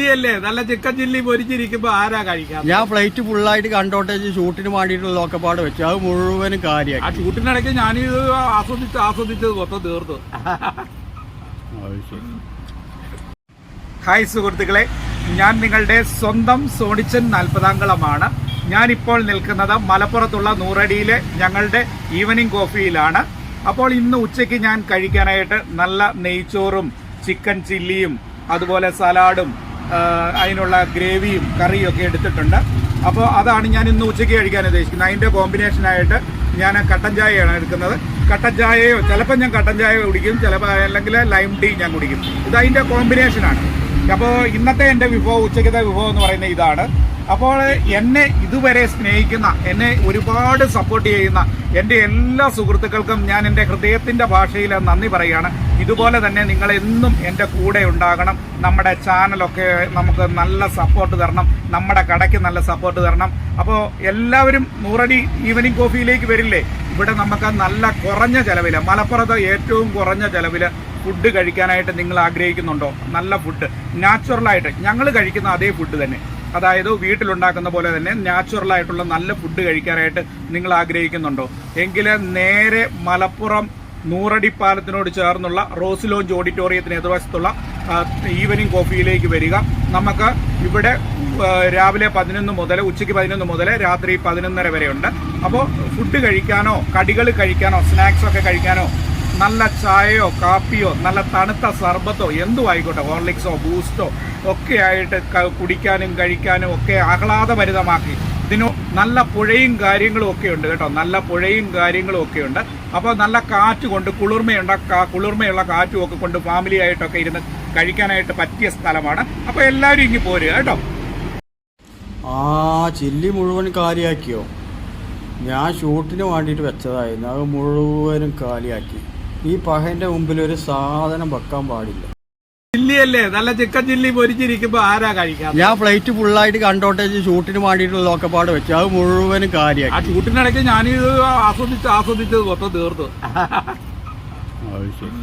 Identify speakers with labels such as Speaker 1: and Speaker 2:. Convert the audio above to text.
Speaker 1: ചില്ലിയല്ലേ? നല്ല chicken chilli പൊരിച്ചിരിക്കുമ്പോ ആരാ കഴിക്കാം?
Speaker 2: ഞാൻ ഫ്ലൈറ്റ് ഫുള്ളായിട്ട് കണ്ടോട്ടെ ഷൂട്ടിന് വേണ്ടിയിട്ടുള്ള ഒക്കെപ്പാട് വെച്ചു. അത് മുഴുവനും
Speaker 1: ആ ഷൂട്ടിനിടയ്ക്ക് ഞാൻ ഞാനിത് ആസ്വദിച്ച് ആസ്വദിച്ചത് മൊത്തം തീർത്തു. ഹായ് സുഹൃത്തുക്കളെ ഞാൻ നിങ്ങളുടെ സ്വന്തം സോണിച്ചൻ നാൽപ്പതാംകളമാണ് ഞാനിപ്പോൾ നിൽക്കുന്നത് മലപ്പുറത്തുള്ള നൂറടിയിലെ ഞങ്ങളുടെ ഈവനിങ് കോഫിയിലാണ്. അപ്പോൾ ഇന്ന് ഉച്ചയ്ക്ക് ഞാൻ കഴിക്കാനായിട്ട് നല്ല നെയ്ച്ചോറും ചിക്കൻ ചില്ലിയും അതുപോലെ സലാഡും അതിനുള്ള ഗ്രേവിയും കറിയും ഒക്കെ എടുത്തിട്ടുണ്ട്. അപ്പോൾ അതാണ് ഞാൻ ഇന്ന് ഉച്ചയ്ക്ക് കഴിക്കാൻ ഉദ്ദേശിക്കുന്നത്. അതിന്റെ കോമ്പിനേഷനായിട്ട് ഞാൻ കട്ടൻ ചായയാണ് എടുക്കുന്നത്. കട്ടൻ ചായയോ ചിലപ്പോൾ ഞാൻ കട്ടൻ ചായ കുടിക്കും ചിലപ്പോൾ അല്ലെങ്കിൽ ലൈം ടീ ഞാൻ കുടിക്കും. ഇത് അതിന്റെ കോമ്പിനേഷനാണ് അപ്പോൾ ഇന്നത്തെ എന്റെ വിഭവം ഉച്ചയ്ക്കത്തെ വിഭവം എന്ന് പറയുന്നത് ഇതാണ്. അപ്പോൾ എന്നെ ഇതുവരെ സ്നേഹിക്കുന്ന എന്നെ ഒരുപാട് സപ്പോർട്ട് ചെയ്യുന്ന എന്റെ എല്ലാ സുഹൃത്തുക്കൾക്കും ഞാൻ എന്റെ ഹൃദയത്തിന്റെ ഭാഷയിൽ നന്ദി പറയുകയാണ്. ഇതുപോലെ തന്നെ നിങ്ങൾ എന്നും എന്റെ കൂടെ ഉണ്ടാകണം. നമ്മുടെ ചാനലൊക്കെ നമുക്ക് നല്ല സപ്പോർട്ട് തരണം. നമ്മുടെ കടയ്ക്ക് നല്ല സപ്പോർട്ട് തരണം. അപ്പോൾ എല്ലാവരും നൂറടി ഈവനിങ് കോഫിയിലേക്ക് വരില്ലേ? ഇവിടെ നമുക്ക് നല്ല കുറഞ്ഞ ചിലവിൽ മലപ്പുറത്ത് ഏറ്റവും കുറഞ്ഞ ചിലവിൽ ഫുഡ് കഴിക്കാനായിട്ട് നിങ്ങൾ ആഗ്രഹിക്കുന്നുണ്ടോ? നല്ല ഫുഡ് നാച്ചുറലായിട്ട് ഞങ്ങൾ കഴിക്കുന്ന അതേ ഫുഡ് തന്നെ. അതായത് വീട്ടിലുണ്ടാക്കുന്ന പോലെ തന്നെ നാച്ചുറലായിട്ടുള്ള നല്ല ഫുഡ് കഴിക്കാനായിട്ട് നിങ്ങൾ ആഗ്രഹിക്കുന്നുണ്ടോ? എങ്കിൽ നേരെ മലപ്പുറം നൂറടി പാലത്തിനോട് ചേർന്നുള്ള റോസ് ലോഞ്ച് ഓഡിറ്റോറിയത്തിന് എതിർവശത്തുള്ള ഈവനിങ് കോഫിയിലേക്ക് വരിക. നമുക്ക് ഇവിടെ രാവിലെ പതിനൊന്ന് മുതൽ ഉച്ചയ്ക്ക് പതിനൊന്ന് മുതൽ രാത്രി പതിനൊന്നര വരെയുണ്ട്. അപ്പോൾ ഫുഡ് കഴിക്കാനോ കടികൾ കഴിക്കാനോ സ്നാക്സ് ഒക്കെ കഴിക്കാനോ നല്ല ചായയോ കാപ്പിയോ നല്ല തണുത്ത സർബത്തോ എന്തും ആയിക്കോട്ടെ ഹോർലിക്സോ ബൂസ്റ്റോ ഒക്കെ ആയിട്ട് കുടിക്കാനും കഴിക്കാനും ഒക്കെ ആഹ്ലാദഭരിതമാക്കി ഇതിനു നല്ല പുഴയും കാര്യങ്ങളും ഒക്കെ ഉണ്ട് കേട്ടോ. നല്ല പുഴയും കാര്യങ്ങളും ഒക്കെ ഉണ്ട്. അപ്പോൾ നല്ല കാറ്റ് കൊണ്ട് കുളിർമയുണ്ട് കുളിർമയുള്ള കാറ്റും ഒക്കെ കൊണ്ട് ഫാമിലി ആയിട്ടൊക്കെ ഇരുന്ന് കഴിക്കാനായിട്ട് പറ്റിയ സ്ഥലമാണ്. അപ്പോൾ എല്ലാവരും ഇങ്ങനെ പോരുക കേട്ടോ.
Speaker 2: ആ ചില്ലി മുഴുവൻ കാലിയാക്കിയോ? ഞാൻ ഷൂട്ടിന് വേണ്ടിയിട്ട് വെച്ചതായിരുന്നു. അത് മുഴുവനും കാലിയാക്കി. ഈ പഹന്റെ മുമ്പിൽ ഒരു സാധനം വെക്കാൻ പാടില്ല.
Speaker 1: ചില്ലിയല്ലേ? നല്ല ചിക്കൻ ജില്ലി പൊരിച്ചിരിക്കുമ്പോ ആരാ കഴിക്കാം?
Speaker 2: ഞാൻ ഫ്ലൈറ്റ് ഫുള്ളായിട്ട് കണ്ടോട്ടെ ഷൂട്ടിന് വേണ്ടിയിട്ടുള്ള ഒക്കെപ്പാട് വെച്ചു. അത് മുഴുവനും
Speaker 1: ആ ഷൂട്ടിനിടയ്ക്ക് ഞാനിത് ആസ്വദിച്ച് ആസ്വദിച്ചത് മൊത്തം തീർത്തു.
Speaker 2: അത് ശരി.